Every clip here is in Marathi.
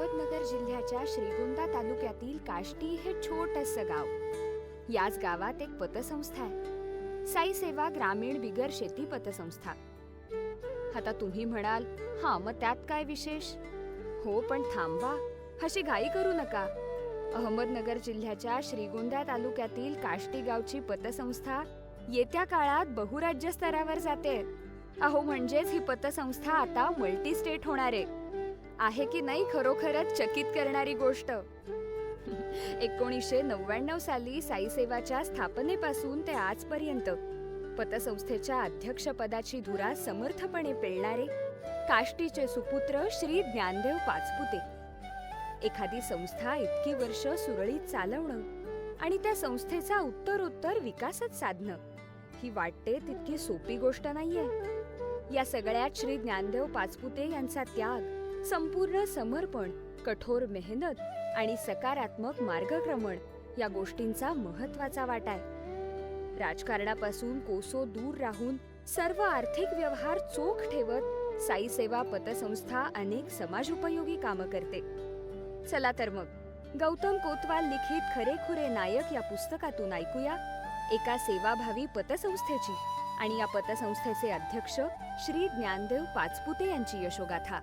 अहमदनगर जिल्ह्याच्या श्रीगोंदा तालुक्यातील काष्टी हे छोटंसं गाव. याच गावात एक पतसंस्था आहे. साई सेवा ग्रामीण बिगर शेती पतसंस्था. आता तुम्ही म्हणाल हा मग त्यात काय विशेष? हो पण थांबवा. अशी घाई करू नका. अहमदनगर जिल्ह्याच्या श्रीगोंदा तालुक्यातील काष्टी गावची पतसंस्था येत्या काळात बहुराज्य स्तरावर जाते. अहो म्हणजेच ही पतसंस्था आता मल्टी स्टेट होणार आहे. आहे की नाही खरोखरच चकित करणारी गोष्ट? एकोणीसशे नव्याण्णव साली साईसेवाच्या स्थापनेपासून ते आजपर्यंत पतसंस्थेच्या अध्यक्षपदाची धुरा समर्थपणे पेलणारे काष्टीचे सुपुत्र श्री ज्ञानदेव पाचपुते. एखादी संस्था इतकी वर्ष सुरळीत चालवणं आणि त्या संस्थेचा उत्तरोत्तर विकासच साधणं ही वाटते तितकी सोपी गोष्ट नाहीये. या सगळ्यात श्री ज्ञानदेव पाचपुते यांचा त्याग संपूर्ण समर्पण कठोर मेहनत आणि सकारात्मक मार्गक्रमण या गोष्टींचा महत्त्वाचा वाटा आहे. राजकारणापासून कोसो दूर राहून सर्व आर्थिक व्यवहार चोख ठेवत साई सेवा पतसंस्था अनेक समाजोपयोगी कामं करते. चला तर मग गौतम कोतवाल लिखित खरेखुरे नायक या पुस्तकातून ऐकूया एका सेवाभावी पतसंस्थेची आणि या पतसंस्थेचे अध्यक्ष श्री ज्ञानदेव पाचपुते यांची यशोगाथा.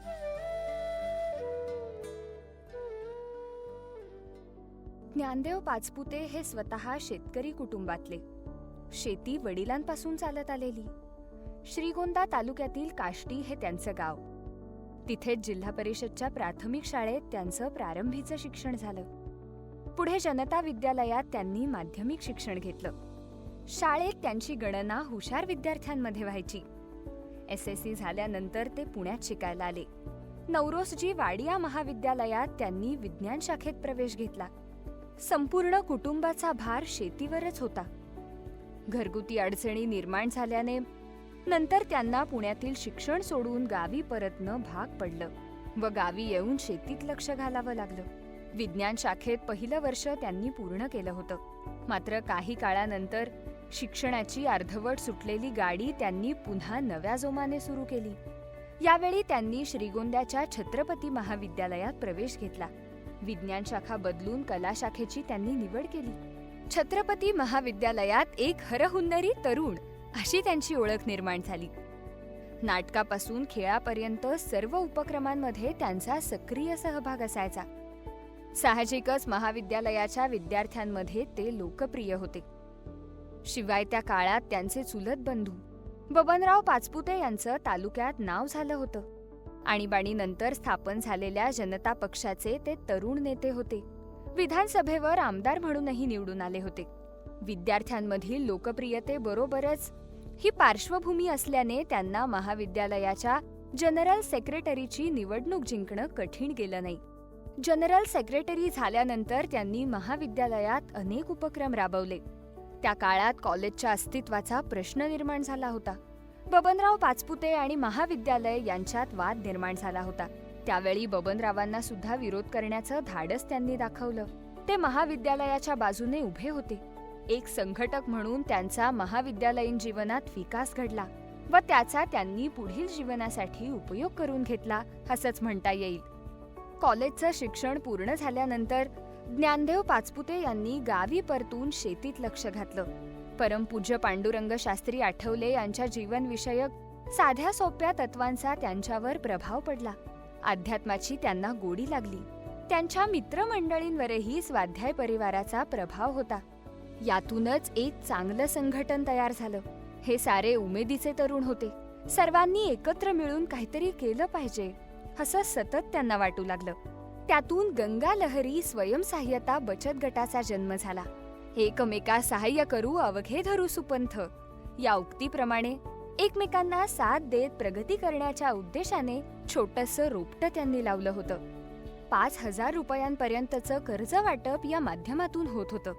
ज्ञानदेव पाचपुते हे स्वतः शेतकरी कुटुंबातले. शेती वडिलांपासून चालत आलेली. श्रीगोंदा तालुक्यातील काष्टी हे त्यांचं गाव. तिथेच जिल्हा परिषदच्या प्राथमिक शाळेत त्यांचं प्रारंभीचं शिक्षण झालं. पुढे जनता विद्यालयात त्यांनी माध्यमिक शिक्षण घेतलं. शाळेत त्यांची गणना हुशार विद्यार्थ्यांमध्ये व्हायची. एस एस सी झाल्यानंतर ते पुण्यात शिकायला आले. नवरोसजी वाडिया महाविद्यालयात त्यांनी विज्ञान शाखेत प्रवेश घेतला. संपूर्ण कुटुंबाचा भार शेतीवरच होता. घरगुती अडचणी निर्माण झाल्याने नंतर त्यांना पुण्यातील शिक्षण सोडून गावी परतणं भाग पडलं व गावी येऊन शेतीत लक्ष घालावं लागलं. विज्ञान शाखेत पहिलं वर्ष त्यांनी पूर्ण केलं होतं. मात्र काही काळानंतर शिक्षणाची अर्धवट सुटलेली गाडी त्यांनी पुन्हा नव्या जोमाने सुरू केली. यावेळी त्यांनी श्रीगोंद्याच्या छत्रपती महाविद्यालयात प्रवेश घेतला. विज्ञान शाखा बदलून कला शाखेची त्यांनी निवड केली. छत्रपती महाविद्यालयात एक हरहुन्नरी तरुण अशी त्यांची ओळख निर्माण झाली. नाटकापासून खेळापर्यंत सर्व उपक्रमांमध्ये त्यांचा सक्रिय सहभाग असायचा. साहजिकच महाविद्यालयाच्या विद्यार्थ्यांमध्ये ते लोकप्रिय होते. शिवाय त्या काळात त्यांचे चुलत बंधू बबनराव पाचपुते यांचं तालुक्यात नाव झालं होतं. आणीबाणीनंतर स्थापन झालेल्या जनता पक्षाचे ते तरुण नेते होते. विधानसभेवर आमदार म्हणूनही निवडून आले होते. विद्यार्थ्यांमधील लोकप्रियतेबरोबरच ही पार्श्वभूमी असल्याने त्यांना महाविद्यालयाच्या जनरल सेक्रेटरीची निवडणूक जिंकणं कठीण गेलं नाही. जनरल सेक्रेटरी झाल्यानंतर त्यांनी महाविद्यालयात अनेक उपक्रम राबवले. त्या काळात कॉलेजच्या अस्तित्वाचा प्रश्न निर्माण झाला होता. बबनराव पाचपुते आणि महाविद्यालय यांच्यात वाद निर्माण झाला होता. त्यावेळी बबनरावांना सुद्धा विरोध करण्याचं धाडस त्यांनी दाखवलं. ते महाविद्यालयाच्या बाजूने उभे होते. एक संघटक म्हणून त्यांचा महाविद्यालयीन जीवनात विकास घडला व त्याचा त्यांनी पुढील जीवनासाठी उपयोग करून घेतला असंच म्हणता येईल. कॉलेजचं शिक्षण पूर्ण झाल्यानंतर ज्ञानदेव पाचपुते यांनी गावी परतून शेतीत लक्ष घातलं. परमपूज्य पांडुरंग शास्त्री आठवले यांच्या जीवनविषयक साध्या सोप्या तत्वांचा त्यांच्यावर प्रभाव पडला. अध्यात्माची त्यांना गोडी लागली. त्यांच्या मित्रमंडळींवरही स्वाध्याय परिवाराचा प्रभाव होता. यातूनच एक चांगलं संघटन तयार झालं. हे सारे उमेदीचे तरुण होते. सर्वांनी एकत्र मिळून काहीतरी केलं पाहिजे असं सतत त्यांना वाटू लागलं. त्यातून गंगा लहरी स्वयंसहाय्यता बचत गटाचा जन्म झाला. एकमेका सहाय्य करू अवघे धरू सुपंथ. या उक्तीप्रमाणे एकमेकांना साथ देत प्रगती करण्याच्या उद्देशाने छोटस रोपटं त्यांनी लावलं होतं. पाच हजार रुपयांपर्यंतचं कर्ज वाटप या माध्यमातून होत होतं.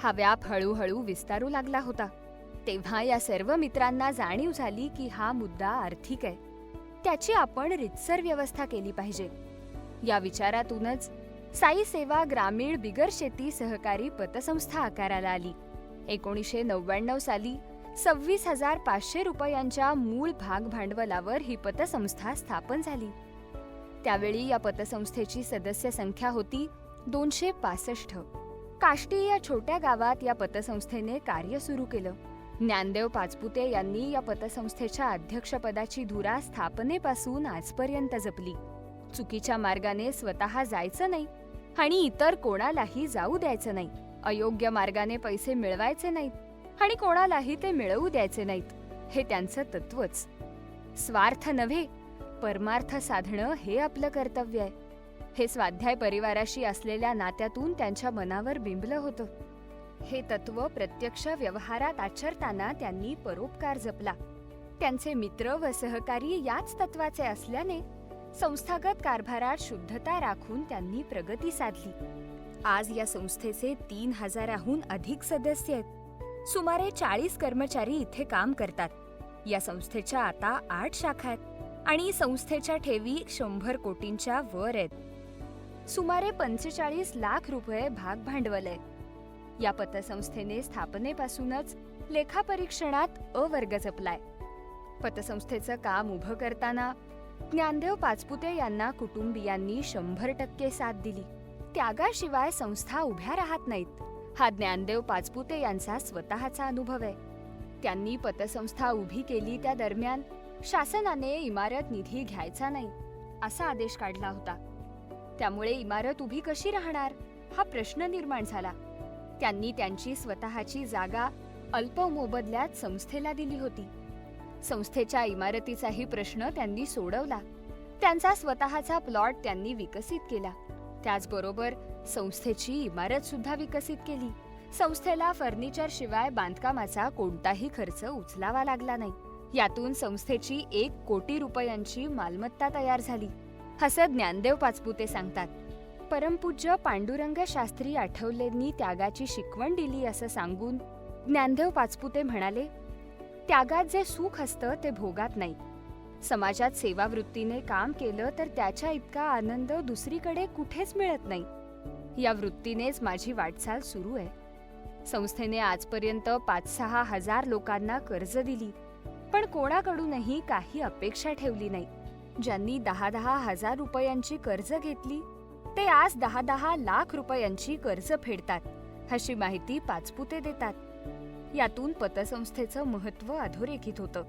हा व्याप हळूहळू विस्तारू लागला होता. तेव्हा या सर्व मित्रांना जाणीव झाली की हा मुद्दा आर्थिक आहे. त्याची आपण रितसर व्यवस्था केली पाहिजे. या विचारातूनच साई सेवा ग्रामीण बिगर शेती सहकारी पतसंस्था आकाराला आली. एकोणीसशे नव्याण्णव साली सव्वीस हजार पाचशे रुपयांच्या मूळ भाग भांडवलावर ही पतसंस्था स्थापन झाली. त्यावेळी या पतसंस्थेची सदस्य संख्या होती दोनशे पासष्ट. काष्टी या छोट्या गावात या पतसंस्थेने कार्य सुरू केलं. ज्ञानदेव पाचपुते यांनी या पतसंस्थेच्या अध्यक्षपदाची धुरा स्थापनेपासून आजपर्यंत जपली. चुकीच्या मार्गाने स्वतः जायचं नाही आणि इतर कोणालाही जाऊ द्यायचं नाही. अयोग्य मार्गाने पैसे मिळवायचे नाहीत आणि कोणालाही ते मिळवू द्यायचे नाहीत. हे त्यांचं तत्वच. स्वार्थ नव्हे परमार्थ साधणं हे आपलं कर्तव्य आहे. हे स्वाध्याय परिवाराशी असलेल्या नात्यातून त्यांच्या मनावर बिंबलं होतं. हे तत्व प्रत्यक्ष व्यवहारात आचरताना त्यांनी परोपकार जपला. त्यांचे मित्र व सहकारी याच तत्वाचे असल्याने संस्थागत कारभारात शुद्धता राखून त्यांनी प्रगती साधली. आज या संस्थेचे तीन हजाराहून अधिक सदस्य आहेत. सुमारे चाळीस कर्मचारी इथे काम करतात. या संस्थेच्या आता आठ शाखा आहेत आणि संस्थेच्या ठेवी शंभर कोटींच्या वर आहेत. सुमारे पंचेचाळीस लाख रुपये भाग भांडवल आहे. या पतसंस्थेने स्थापनेपासूनच लेखापरीक्षणात अवर्ग जपलाय. पतसंस्थेचं काम उभं करताना ज्ञानदेव पाचपुते यांना कुटुंबियांनी शंभर टक्के साथ दिली. त्यागाशिवाय संस्था उभ्या राहत नाहीत. हा ज्ञानदेव पाचपुते यांचा स्वतःचा अनुभव आहे. त्यांनी पतसंस्था उभी केली त्या दरम्यान शासनाने इमारत निधी घ्यायचा नाही असा आदेश काढला होता. त्यामुळे इमारत उभी कशी राहणार हा प्रश्न निर्माण झाला. त्यांनी त्यांची स्वतःची जागा अल्प मोबदल्यात संस्थेला दिली होती. संस्थेच्या इमारतीचाही प्रश्न त्यांनी सोडवला. त्यांचा स्वतःचा प्लॉट त्यांनी विकसित केला. त्याचबरोबर संस्थेची इमारत सुद्धा विकसित केली. संस्थेला फर्निचर शिवाय बांधकामाचा कोणताही खर्च उचलावा लागला नाही. यातून संस्थेची एक कोटी रुपयांची मालमत्ता तयार झाली. असं ज्ञानदेव पाचपुते सांगतात परमपूज्य पांडुरंग शास्त्री आठवलेंनी त्यागाची शिकवण दिली असं सांगून ज्ञानदेव पाचपुते म्हणाले त्यागात जे सुख असतं ते भोगात नाही. समाजात सेवावृत्तीने काम केलं तर त्याच्या इतका आनंद दुसरीकडे कुठेच मिळत नाही. या वृत्तीनेच माझी वाटचाल सुरू आहे. संस्थेने आजपर्यंत पाच सहा हजार लोकांना कर्ज दिली पण कोणाकडूनही काही अपेक्षा ठेवली नाही. ज्यांनी दहा दहा हजार रुपयांची कर्ज घेतली ते आज दहा दहा लाख रुपयांची कर्ज फेडतात अशी माहिती पाचपुते देतात. यातून पतसंस्थेचं महत्त्व अधोरेखित होतं.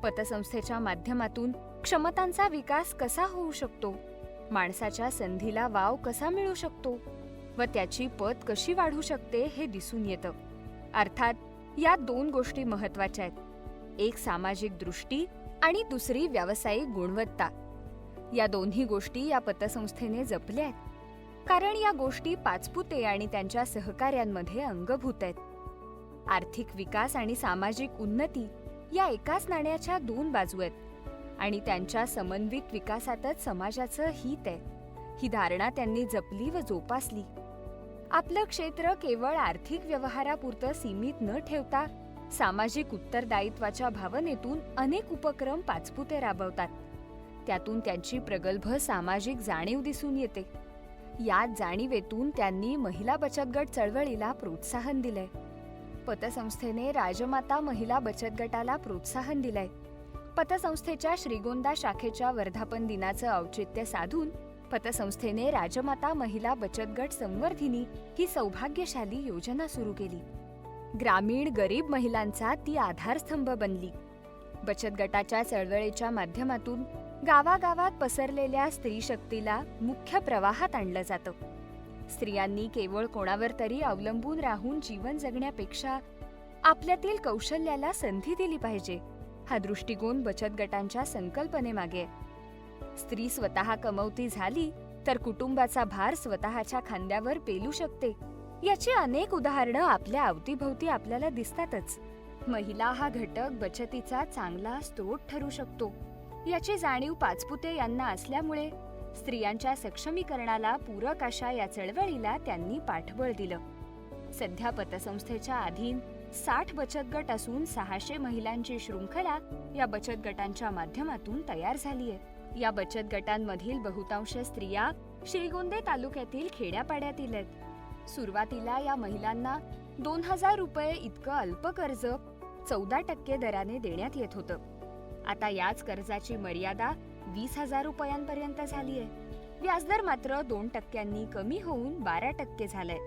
पतसंस्थेच्या माध्यमातून क्षमतांचा विकास कसा होऊ शकतो? माणसाच्या संधीला वाव कसा मिळू शकतो? व त्याची पत कशी वाढू शकते हे दिसून येतं. अर्थात या दोन गोष्टी महत्त्वाच्या आहेत. एक सामाजिक दृष्टी आणि दुसरी व्यावसायिक गुणवत्ता. या दोन्ही गोष्टी या पतसंस्थेने जपल्या आहेत. कारण या गोष्टी पाचपुते आणि त्यांच्या सहकार्यांमध्ये अंगभूत आहेत. आर्थिक विकास आणि सामाजिक उन्नती या एकाच नाण्याच्या दोन बाजू आहेत. आणि त्यांच्या समन्वित विकासातच समाजाचं हित आहे. ही धारणा त्यांनी जपली व जोपासली. आपलं क्षेत्र केवळ आर्थिक व्यवहारापुरतं सीमित न ठेवता सामाजिक उत्तरदायित्वाच्या भावनेतून अनेक उपक्रम पाचपुते राबवतात. त्यातून त्यांची प्रगल्भ सामाजिक जाणीव दिसून येते. याच जाणीवेतून त्यांनी महिला बचत गट चळवळीला प्रोत्साहन दिलंय. पतसंस्थेने राजमाता महिला बचत गटाला प्रोत्साहन दिलंय. पतसंस्थेच्या श्रीगोंदा शाखेच्या वर्धापन दिनाचं औचित्य साधून पतसंस्थेने राजमाता महिला बचत गट संवर्धिनी ही सौभाग्यशाली योजना सुरू केली. ग्रामीण गरीब महिलांचा ती आधारस्तंभ बनली. बचत गटाच्या चळवळीच्या माध्यमातून गावागावात पसरलेल्या स्त्री शक्तीला मुख्य प्रवाहात आणलं जातं. स्त्रियांनी केवळ कोणावर तरी अवलंबून राहून जीवन जगण्यापेक्षा आपल्यातील कौशल्याला संधी दिली पाहिजे हा दृष्टिकोन बचत गटांच्या संकल्पनेमागे स्त्री स्वतः कमवती झाली तर कुटुंबाचा भार स्वतःच्या खांद्यावर पेलू शकते. याची अनेक उदाहरणं आपल्या अवतीभोवती आपल्याला दिसतातच. महिला हा घटक बचतीचा चांगला स्रोत ठरू शकतो. याची जाणीव पाचपुते यांना असल्यामुळे स्त्रियांच्या सक्षमीकरणाला पूरक अशा या चळवळीला त्यांनी पाठबळ दिलं. सध्या पतसंस्थेच्या अधीन साठ बचत गट असून सहाशे महिलांची शृंखला या बचत गटांच्या माध्यमातून तयार झाली आहे. या बचत गटांमधील बहुतांश स्त्रिया श्रीगोंदे तालुक्यातील खेड्यापाड्यातील आहेत. सुरुवातीला या महिलांना दोन हजार रुपये इतकं अल्प कर्ज चौदा टक्के दराने देण्यात येत होतं. आता याच कर्जाची मर्यादा वीस हजार रुपयांपर्यंत झालीय. व्याजदर मात्र दोन टक्क्यांनी कमी होऊन बारा टक्के झालंय.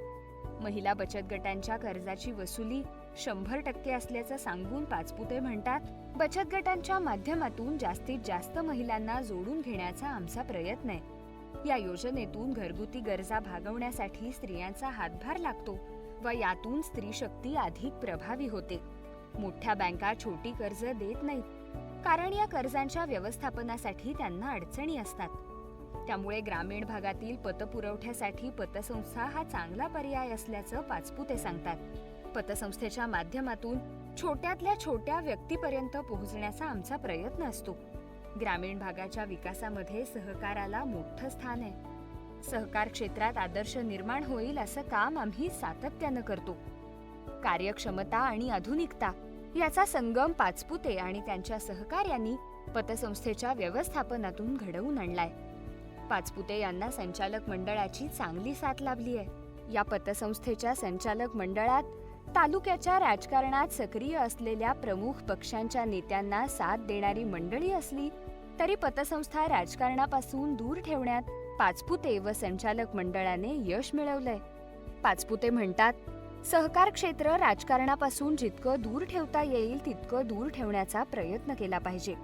महिला बचत गटांच्या कर्जाची वसुली शंभर टक्के असल्याचं सांगून पाचपुते म्हणतात बचत गटांच्या माध्यमातून जास्तीत जास्त महिलांना जोडून घेण्याचा आमचा प्रयत्न आहे. या योजनेतून घरगुती गरजा भागवण्यासाठी स्त्रियांचा हातभार लागतो व यातून स्त्री शक्ती अधिक प्रभावी होते. मोठ्या बँका छोटी कर्ज देत नाहीत. कारण या कर्जांच्या व्यवस्थापनासाठी त्यांना अडचणी असतात. त्यामुळे ग्रामीण भागातील पतपुरवठ्यासाठी पतसंस्था हा चांगला पर्याय असल्याचं पाचपुते सांगतात. पतसंस्थेच्या माध्यमातून छोट्यातल्या छोट्या व्यक्तीपर्यंत पोहोचण्याचा आमचा प्रयत्न असतो. ग्रामीण भागाच्या विकासामध्ये सहकाराला मोठं स्थान आहे. सहकार क्षेत्रात आदर्श निर्माण होईल असं काम आम्ही सातत्यानं करतो. कार्यक्षमता आणि आधुनिकता याचा संगम पाचपुते आणि त्यांच्या सहकार्यांनी पतसंस्थेच्या व्यवस्थापनातून घडवून आणलाय. पाचपुते यांना संचालक मंडळाची चांगली साथ लाभली आहे. या पतसंस्थेच्या संचालक मंडळात तालुक्याच्या राजकारणात सक्रिय असलेल्या प्रमुख पक्षांच्या नेत्यांना साथ देणारी मंडळी असली तरी पतसंस्था राजकारणापासून दूर ठेवण्यात पाचपुते व संचालक मंडळाने यश मिळवलंय. पाचपुते म्हणतात सहकार क्षेत्र राजकारणापासून जितकं दूर ठेवता येईल तितकं दूर ठेवण्याचा प्रयत्न केला पाहिजे.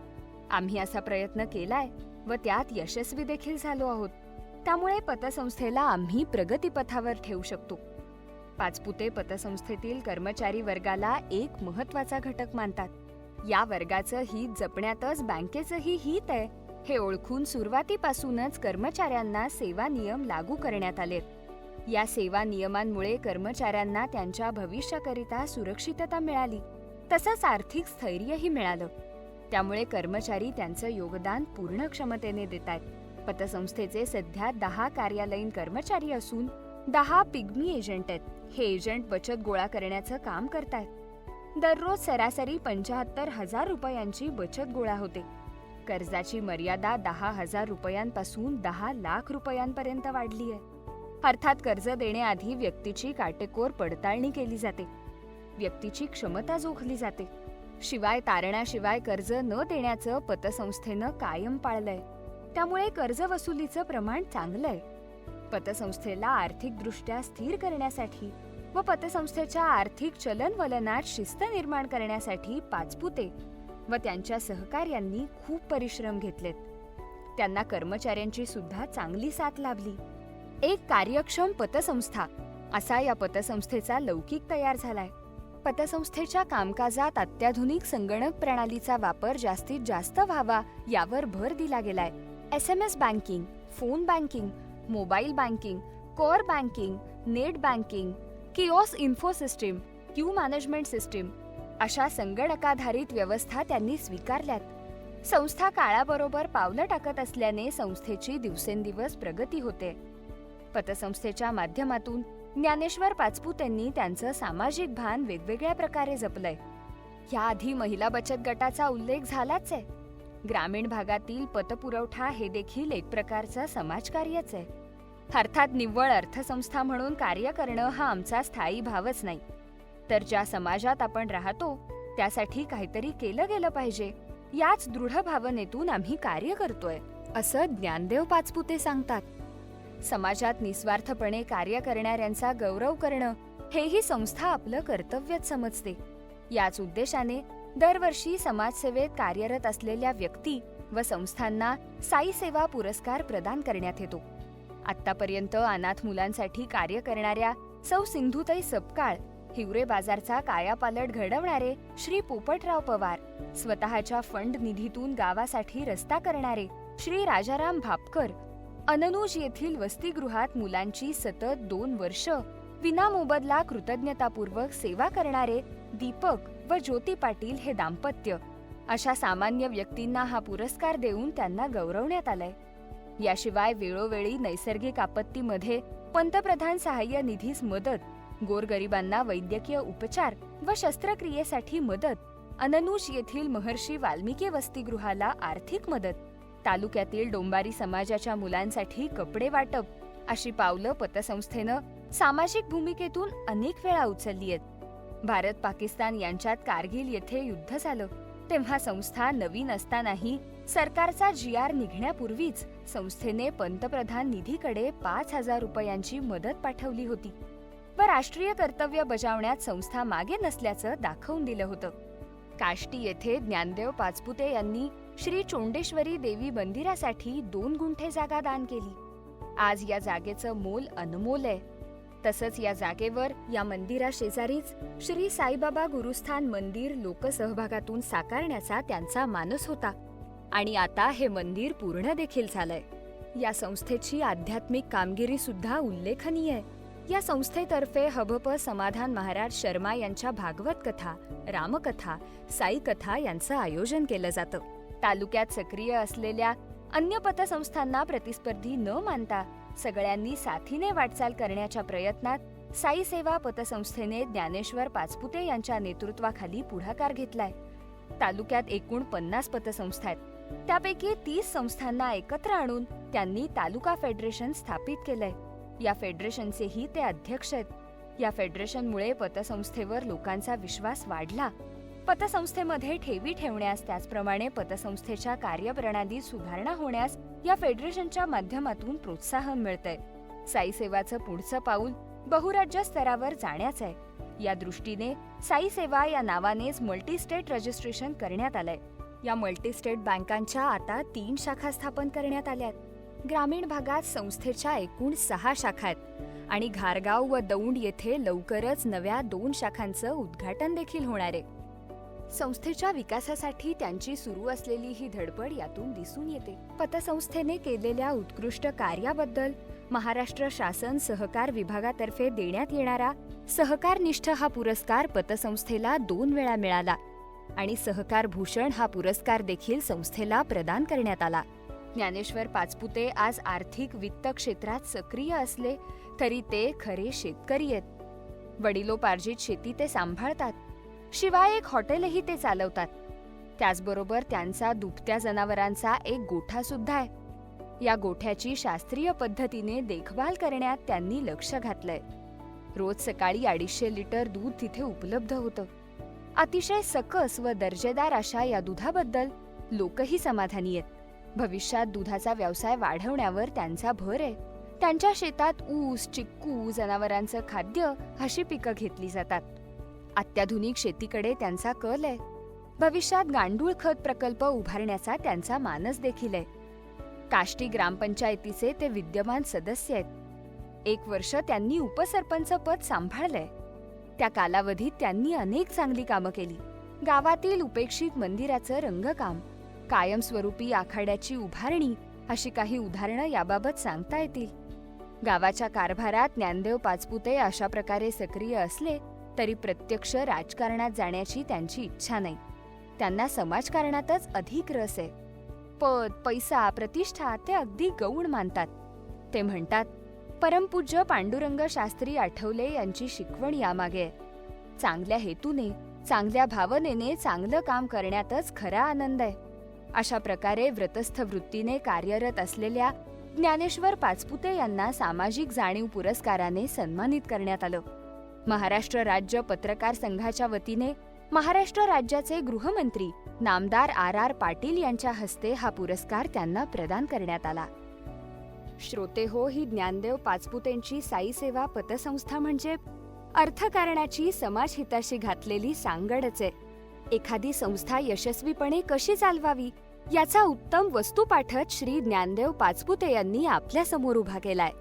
आम्ही असा प्रयत्न केलाय व त्यात यशस्वी देखील झालो आहोत. त्यामुळे पतसंस्थेला आम्ही प्रगतीपथावर ठेवू शकतो. पाचपुते पतसंस्थेतील कर्मचारी वर्गाला एक महत्त्वाचा घटक मानतात. या वर्गाचं हित जपण्यातच बँकेचंही हित आहे हे ओळखून सुरुवातीपासूनच कर्मचाऱ्यांना सेवा नियम लागू करण्यात आलेत. या सेवा नियमांमुळे कर्मचाऱ्यांना त्यांच्या भविष्याकरिता सुरक्षितता मिळाली. तसंच आर्थिक स्थैर्यही मिळालं. त्यामुळे कर्मचारी त्यांचं योगदान पूर्ण क्षमतेने देत आहेत पतसंस्थेचे सध्या दहा कार्यालयीन कर्मचारी असून दहा पिग्मी एजंट आहेत. हे एजंट बचत गोळा करण्याचं काम करतायत. दररोज सरासरी पंचाहत्तर हजार रुपयांची बचत गोळा होते. कर्जाची मर्यादा दहा हजार रुपयांपासून दहा लाख रुपयांपर्यंत वाढली आहे अर्थात कर्ज देण्याआधी व्यक्तीची काटेकोर पडताळणी केली जाते. व्यक्तीची क्षमता जोखली जाते. शिवाय तारणाशिवाय कर्ज न देण्याचं पतसंस्थेनं कायम पाळलंय. त्यामुळे कर्ज वसुलीचं प्रमाण चांगलंय. पतसंस्थेला आर्थिकदृष्ट्या स्थिर करण्यासाठी व पतसंस्थेच्या आर्थिक चलनवलनात शिस्त निर्माण करण्यासाठी पाचपुते व त्यांच्या सहकार्यांनी खूप परिश्रम घेतलेत. त्यांना कर्मचाऱ्यांची सुद्धा चांगली साथ लाभली. एक कार्यक्षम पतसंस्था. असा या पतसंस्थेचा लौकिक तयार झालाय. पतसंस्थेच्या कामकाजात अत्याधुनिक संगणक प्रणालीचा वापर जास्तीत जास्त व्हावा यावर भर दिला गेलाय. S M S banking phone banking mobile banking core banking net banking kiosk info system queue management system अशा संगणकाधारित व्यवस्था त्यांनी स्वीकारल्यात. संस्था काळाबरोबर पावलं टाकत असल्याने संस्थेची दिवसेंदिवस प्रगती होते. पतसंस्थेच्या माध्यमातून ज्ञानेश्वर पाचपुतेंनी त्यांचं सामाजिक भान वेगवेगळ्या प्रकारे जपलंय. याआधी महिला बचत गटाचा उल्लेख झालाच आहे ग्रामीण भागातील पतपुरवठा हे देखील एक प्रकारचं समाजकार्यच आहे. अर्थात निव्वळ अर्थसंस्था म्हणून कार्य करणं हा आमचा स्थायी भावच नाही. तर ज्या समाजात आपण राहतो त्यासाठी काहीतरी केलं गेलं पाहिजे. याच दृढ भावनेतून आम्ही कार्य करतोय असं ज्ञानदेव पाचपुते सांगतात. समाजात निस्वार्थपणे कार्य करणाऱ्यांचा गौरव करणं हेही संस्था आपलं कर्तव्यच समजते. याच उद्देशाने दरवर्षी समाजसेवेत कार्यरत असलेल्या व्यक्ती व संस्थांना साई सेवा पुरस्कार प्रदान करण्यात येतो. आतापर्यंत अनाथ मुलांसाठी कार्य करणाऱ्या सौ सिंधुताई सपकाळ हिवरे बाजारचा कायापालट घडवणारे श्री पोपटराव पवार स्वतःच्या फंड निधीतून गावासाठी रस्ता करणारे श्री राजाराम भापकर अननुज येथील वसतिगृहात मुलांची सतत दोन वर्ष विनामोबदला कृतज्ञतापूर्वक सेवा करणारे दीपक व ज्योती पाटील हे दाम्पत्य. अशा सामान्य व्यक्तींना हा पुरस्कार देऊन त्यांना गौरवण्यात आलाय. याशिवाय वेळोवेळी नैसर्गिक आपत्तीमध्ये पंतप्रधान सहाय्य निधीस मदत गोरगरिबांना वैद्यकीय उपचार व शस्त्रक्रियेसाठी मदत अननुष येथील महर्षी वाल्मिकी वसतिगृहाला आर्थिक मदत. तालुक्यातील डोंबारी समाजाच्या मुलांसाठी कपडे वाटप. अशी पावलं पतसंस्थेनं सामाजिक भूमिकेतून अनेक वेळा उचलली आहेत. भारत पाकिस्तान यांच्यात कारगिल येथे युद्ध झालं. तेव्हा संस्था नवीन असतानाही सरकारचा जी आर निघण्यापूर्वीच संस्थेने पंतप्रधान निधीकडे पाच हजार रुपयांची मदत पाठवली होती. व राष्ट्रीय कर्तव्य बजावण्यात संस्था मागे नसल्याचं दाखवून दिलं होतं. काष्टी येथे ज्ञानदेव पाचपुते यांनी श्री चोंडेश्वरी देवी मंदिरासाठी दोन गुंठे जागा दान केली. आज या जागेचं मोल अनमोल आहे. तसंच या जागेवर या मंदिरा शेजारीच श्री साईबाबा गुरुस्थान मंदिर लोकसहभागातून साकारण्याचा त्यांचा मानस होता. आणि आता हे मंदिर पूर्ण देखील झालंय. या संस्थेची आध्यात्मिक कामगिरी सुद्धा उल्लेखनीय आहे. या संस्थेतर्फे हबप समाधान महाराज शर्मा यांच्या भागवत कथा रामकथा साई कथा यांचं आयोजन केलं जातं. तालुक्यात सक्रिय असलेल्या अन्य पतसंस्थांना प्रतिस्पर्धी न मानता सगळ्यांनी साथीने वाटचाल करण्याच्या प्रयत्नात साई सेवा पतसंस्थेने ज्ञानेश्वर पाचपुते यांच्या नेतृत्वाखाली पुढाकार घेतलाय. तालुक्यात एकूण पन्नास पतसंस्था आहेत. त्यापैकी तीस संस्थांना एकत्र आणून त्यांनी तालुका फेडरेशन स्थापित केलंय. या फेडरेशनचेही ते अध्यक्ष आहेत. या फेडरेशनमुळे पतसंस्थेवर लोकांचा विश्वास वाढला. पतसंस्थेमध्ये ठेवी ठेवण्यास त्याचप्रमाणे पतसंस्थेच्या कार्यप्रणालीत सुधारणा होण्यास या फेडरेशनच्या माध्यमातून प्रोत्साहन मिळतंय. साईसेवाचं पुढचं पाऊल बहुराज्य स्तरावर जाण्याचं आहे या दृष्टीने साई सेवा या नावानेच मल्टीस्टेट रजिस्ट्रेशन करण्यात आलंय. या मल्टीस्टेट बँकांच्या आता तीन शाखा स्थापन करण्यात आल्यात ग्रामीण भागात संस्थेच्या एकूण सहा शाखा आहेत आणि घारगाव व दौंड येथे लवकरच नव्या दोन शाखांचं उद्घाटन देखील होणार आहे. संस्थेच्या विकासासाठी त्यांची सुरू असलेली ही धडपड यातून दिसून येते. पतसंस्थेने केलेल्या उत्कृष्ट कार्याबद्दल महाराष्ट्र शासन सहकार विभागातर्फे देण्यात येणारा सहकारनिष्ठ हा पुरस्कार पतसंस्थेला दोन वेळा मिळाला आणि सहकार भूषण हा पुरस्कार देखील संस्थेला प्रदान करण्यात आला. ज्ञानेश्वर पाचपुते आज आर्थिक वित्त क्षेत्रात सक्रिय असले तरी ते खरे शेतकरी आहेत. वडिलोपार्जित शेती ते सांभाळतात. शिवाय एक हॉटेलही ते चालवतात. त्याचबरोबर त्यांचा दुभत्या जनावरांचा एक गोठा सुद्धा आहे. या गोठ्याची शास्त्रीय पद्धतीने देखभाल करण्यात त्यांनी लक्ष घातलंय. रोज सकाळी अडीचशे लिटर दूध तिथे उपलब्ध होतं. अतिशय सकस व दर्जेदार अशा या दुधाबद्दल लोकही समाधानी आहेत. भविष्यात दुधाचा व्यवसाय वाढवण्यावर त्यांचा भर आहे. त्यांच्या शेतात ऊस चिक्कू जनावरांचं खाद्य अशी पिकं घेतली जातात. अत्याधुनिक शेतीकडे त्यांचा कल आहे. भविष्यात गांडूळ खत प्रकल्प उभारण्याचा त्यांचा मानस देखील आहे. काष्टी ग्रामपंचायतीचे ते विद्यमान सदस्य आहेत. एक वर्ष त्यांनी उपसरपंच पद सांभाळलंय. त्या कालावधीत त्यांनी अनेक चांगली कामं केली. गावातील उपेक्षित मंदिराचं रंगकाम कायमस्वरूपी आखाड्याची उभारणी अशी काही उदाहरणं याबाबत सांगता येतील. गावाच्या कारभारात ज्ञानदेव पाचपुते अशा प्रकारे सक्रिय असले तरी प्रत्यक्ष राजकारणात जाण्याची त्यांची इच्छा नाही. त्यांना समाजकारणातच अधिक रस आहे. पद पैसा प्रतिष्ठा ते अगदी गौण मानतात. ते म्हणतात परमपूज्य पांडुरंग शास्त्री आठवले यांची शिकवण यामागे. आहे चांगल्या हेतूने चांगल्या भावनेने चांगलं काम करण्यातच खरा आनंद आहे. अशा प्रकारे व्रतस्थ वृत्तीने कार्यरत असलेल्या ज्ञानेश्वर पाचपुते यांना सामाजिक जाणीव पुरस्काराने सन्मानित करण्यात आलं. महाराष्ट्र राज्य पत्रकार संघाच्या वतीने महाराष्ट्र राज्याचे गृहमंत्री नामदार आर आर पाटील यांच्या हस्ते हा पुरस्कार त्यांना प्रदान करण्यात आला. श्रोते हो ही ज्ञानदेव पाचपुतेंची साई सेवा पतसंस्था म्हणजे अर्थकारणाची समाजहिताशी घातलेली सांगडच आहे. एखादी संस्था यशस्वीपणे कशी चालवावी याचा उत्तम वस्तुपाठच श्री ज्ञानदेव पाचपुते यांनी आपल्यासमोर उभा केलाय.